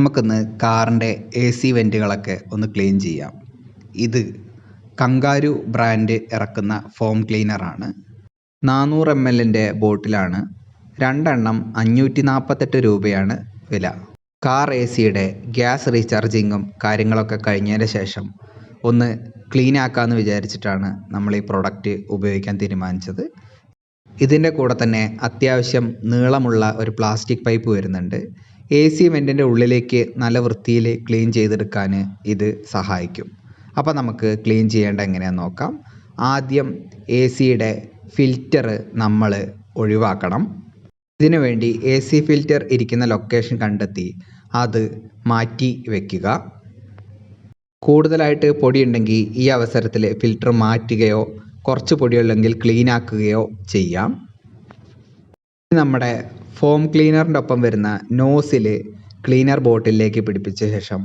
നമുക്കിന്ന് കാറിന്റെ A C വെന്റുകളൊക്കെ ഒന്ന് ക്ലീൻ ചെയ്യാം. ഇത് കങ്കാരു ബ്രാൻഡ് ഇറക്കുന്ന ഫോം ക്ലീനറാണ്. നാനൂറ് എം എല്ലിന്റെ ബോട്ടിലാണ്. രണ്ടെണ്ണം അഞ്ഞൂറ്റി നാൽപ്പത്തെട്ട് രൂപയാണ് വില. കാർ എ സിയുടെ ഗ്യാസ് റീചാർജിങ്ങും കാര്യങ്ങളൊക്കെ കഴിഞ്ഞതിന് ശേഷം ഒന്ന് ക്ലീൻ ആക്കാമെന്ന് വിചാരിച്ചിട്ടാണ് നമ്മൾ ഈ പ്രൊഡക്റ്റ് ഉപയോഗിക്കാൻ തീരുമാനിച്ചത്. ഇതിന്റെ കൂടെ തന്നെ അത്യാവശ്യം നീളമുള്ള ഒരു പ്ലാസ്റ്റിക് പൈപ്പ് വരുന്നുണ്ട്. എ സി വെന്റിന്റെ ഉള്ളിലേക്ക് നല്ല വൃത്തിയിൽ ക്ലീൻ ചെയ്തെടുക്കാൻ ഇത് സഹായിക്കും. അപ്പോൾ നമുക്ക് ക്ലീൻ ചെയ്യേണ്ട എങ്ങനെയാണെന്ന് നോക്കാം. ആദ്യം എ സിയുടെ ഫിൽറ്റർ നമ്മൾ ഒഴിവാക്കണം. ഇതിനു വേണ്ടി എ സി ഫിൽറ്റർ ഇരിക്കുന്ന ലൊക്കേഷൻ കണ്ടെത്തി അത് മാറ്റി വയ്ക്കുക കൂടുതലായിട്ട് പൊടിയുണ്ടെങ്കിൽ ഈ അവസരത്തിൽ ഫിൽറ്റർ മാറ്റുകയോ കുറച്ച് പൊടിയുള്ളെങ്കിൽ ക്ലീൻ ആക്കുകയോ ചെയ്യാം. നമ്മുടെ ഫോം ക്ലീനറിന്റെ ഒപ്പം വരുന്ന നോസിൽ ക്ലീനർ ബോട്ടിലേക്ക് പിടിപ്പിച്ച ശേഷം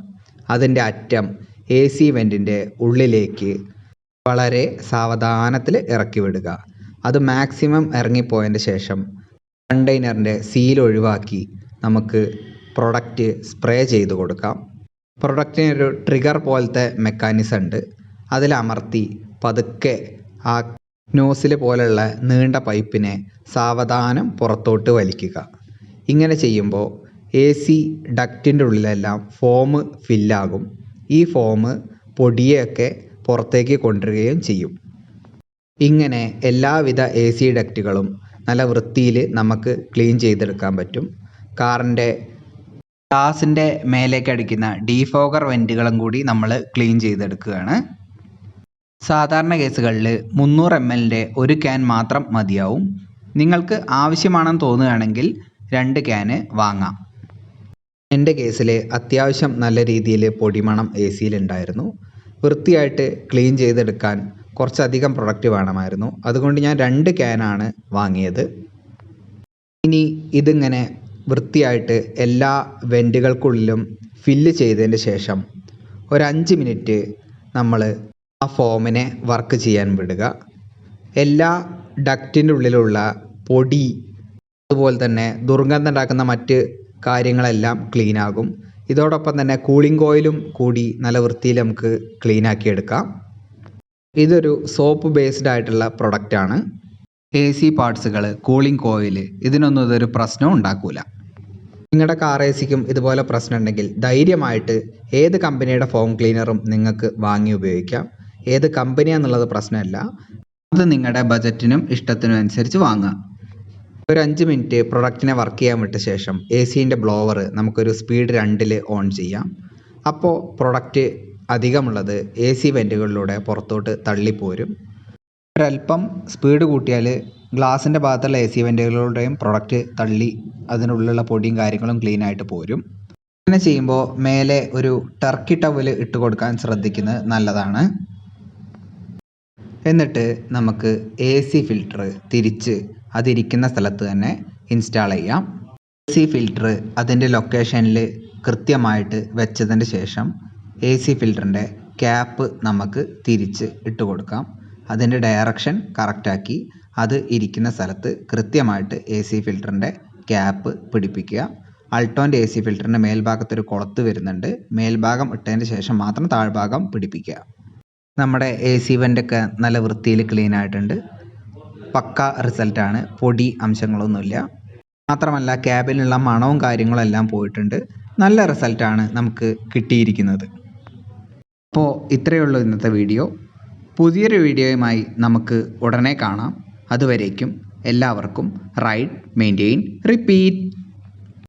അതിന്റെ അറ്റം എ സി വെന്റിന്റെ ഉള്ളിലേക്ക് വളരെ സാവധാനത്തിൽ ഇറക്കി വിടുക. അത് മാക്സിമം ഇറങ്ങിപ്പോയതിന്റെ ശേഷം കണ്ടെയ്നറിന്റെ സീൽ ഒഴിവാക്കി നമുക്ക് പ്രൊഡക്റ്റ് സ്പ്രേ ചെയ്ത് കൊടുക്കാം. പ്രൊഡക്റ്റിനൊരു ട്രിഗർ പോലത്തെ മെക്കാനിസം ഉണ്ട്. അതിലമർത്തി പതുക്കെ ആ നോസിൽ പോലുള്ള നീണ്ട പൈപ്പിനെ സാവധാനം പുറത്തോട്ട് വലിക്കുക. ഇങ്ങനെ ചെയ്യുമ്പോൾ എ സി ഉള്ളിലെല്ലാം ഫോം ഫില്ലാകും. ഈ ഫോം പൊടിയെയൊക്കെ പുറത്തേക്ക് കൊണ്ടുവരികയും ചെയ്യും. ഇങ്ങനെ എല്ലാവിധ എ സി ഡക്റ്റുകളും നല്ല വൃത്തിയിൽ നമുക്ക് ക്ലീൻ ചെയ്തെടുക്കാൻ പറ്റും. കാറിന്റെ ഗ്ലാസിന്റെ മേലേക്ക് അടിക്കുന്ന ഡീഫോഗർ വെന്റുകളും കൂടി നമ്മൾ ക്ലീൻ ചെയ്തെടുക്കുകയാണ്. സാധാരണ കേസുകളിൽ മുന്നൂറ് എം എല്ലിന്റെ ഒരു ക്യാൻ മാത്രം മതിയാവും. നിങ്ങൾക്ക് ആവശ്യമാണെന്ന് തോന്നുകയാണെങ്കിൽ രണ്ട് ക്യാന് വാങ്ങാം. എന്റെ കേസിൽ അത്യാവശ്യം നല്ല രീതിയിൽ പൊടിമണം എ സിയിലുണ്ടായിരുന്നു. വൃത്തിയായിട്ട് ക്ലീൻ ചെയ്തെടുക്കാൻ കുറച്ചധികം പ്രൊഡക്റ്റ് വേണമായിരുന്നു. അതുകൊണ്ട് ഞാൻ രണ്ട് ക്യാനാണ് വാങ്ങിയത്. ഇനി ഇതിങ്ങനെ വൃത്തിയായിട്ട് എല്ലാ വെന്റുകൾക്കുള്ളിലും ഫില്ല് ചെയ്തതിന് ശേഷം ഒരഞ്ച് മിനിറ്റ് നമ്മൾ ആ ഫോമിനെ വർക്ക് ചെയ്യാൻ വിടുക. എല്ലാ ഡക്റ്റിന്റെ ഉള്ളിലുള്ള പൊടി അതുപോലെ തന്നെ ദുർഗന്ധം ഉണ്ടാക്കുന്ന മറ്റ് കാര്യങ്ങളെല്ലാം ക്ലീൻ ആകും. ഇതോടൊപ്പം തന്നെ കൂളിംഗ് ഓയിലും കൂടി നല്ല വൃത്തിയിൽ നമുക്ക് ക്ലീൻ ആക്കി എടുക്കാം. ഇതൊരു സോപ്പ് ബേസ്ഡ് ആയിട്ടുള്ള പ്രൊഡക്റ്റാണ് എ സി പാർട്സുകൾ കൂളിംഗ് ഓയിൽ ഇതിനൊന്നും ഇതൊരു പ്രശ്നവും ഉണ്ടാക്കില്ല നിങ്ങളുടെ കാർ എ സിക്കും ഇതുപോലെ പ്രശ്നം ഉണ്ടെങ്കിൽ ധൈര്യമായിട്ട് ഏത് കമ്പനിയുടെ ഫോം ക്ലീനറും നിങ്ങൾക്ക് വാങ്ങി ഉപയോഗിക്കാം. ഏത് കമ്പനിയാണെന്നുള്ളത് പ്രശ്നമല്ല. അത് നിങ്ങളുടെ ബജറ്റിനും ഇഷ്ടത്തിനും അനുസരിച്ച് വാങ്ങുക ഒരു അഞ്ച് മിനിറ്റ് പ്രൊഡക്റ്റിനെ വർക്ക് ചെയ്യാൻ വിട്ട ശേഷം എ സിന്റെ ബ്ലോവർ നമുക്കൊരു സ്പീഡ് രണ്ടിൽ ഓൺ ചെയ്യാം. അപ്പോൾ പ്രൊഡക്റ്റ് അധികമുള്ളത് എ സി വെന്റുകളിലൂടെ പുറത്തോട്ട് തള്ളിപ്പോരും. ഒരല്പം സ്പീഡ് കൂട്ടിയാൽ ഗ്ലാസിന്റെ ഭാഗത്തുള്ള എ സി വെന്റുകളുടെയും പ്രൊഡക്റ്റ് തള്ളി അതിനുള്ളിലുള്ള പൊടിയും കാര്യങ്ങളും ക്ലീൻ ആയിട്ട് പോരും. അങ്ങനെ ചെയ്യുമ്പോൾ മേലെ ഒരു ടർക്കി ടവൽ ഇട്ട് കൊടുക്കാൻ ശ്രദ്ധിക്കുന്നത് നല്ലതാണ്. എന്നിട്ട് നമുക്ക് എ സി ഫിൽറ്റർ തിരിച്ച് അതിരിക്കുന്ന സ്ഥലത്ത് തന്നെ ഇൻസ്റ്റാൾ ചെയ്യാം. എ സി ഫിൽറ്റർ അതിന്റെ ലൊക്കേഷനിൽ കൃത്യമായിട്ട് വെച്ചതിന് ശേഷം എ സി ഫിൽറ്ററിന്റെ ക്യാപ്പ് നമുക്ക് തിരിച്ച് ഇട്ട് കൊടുക്കാം. അതിന്റെ ഡയറക്ഷൻ കറക്റ്റാക്കി അത് ഇരിക്കുന്ന സ്ഥലത്ത് കൃത്യമായിട്ട് എ സി ഫിൽറ്ററിന്റെ ക്യാപ്പ് പിടിപ്പിക്കുക. അൾട്ടോന്റെ എ സി ഫിൽറ്ററിന്റെ മേൽഭാഗത്തൊരു കുളത്ത് വരുന്നുണ്ട്. മേൽഭാഗം ഇട്ടതിന് ശേഷം മാത്രം താഴ്ഭാഗം പിടിപ്പിക്കുക. നമ്മുടെ എ സി വെന്റൊക്കെ നല്ല വൃത്തിയിൽ ക്ലീൻ ആയിട്ടുണ്ട്. പക്ക റിസൾട്ടാണ് പൊടി അംശങ്ങളൊന്നുമില്ല. മാത്രമല്ല ക്യാബിനുള്ള മണവും കാര്യങ്ങളും എല്ലാം പോയിട്ടുണ്ട്. നല്ല റിസൾട്ടാണ് നമുക്ക് കിട്ടിയിരിക്കുന്നത്. അപ്പോൾ ഇത്രയേ ഉള്ളൂ ഇന്നത്തെ വീഡിയോ. പുതിയൊരു വീഡിയോയുമായി നമുക്ക് ഉടനെ കാണാം. അതുവരേക്കും എല്ലാവർക്കും റൈഡ് മെയിന്റെയിൻ റിപ്പീറ്റ്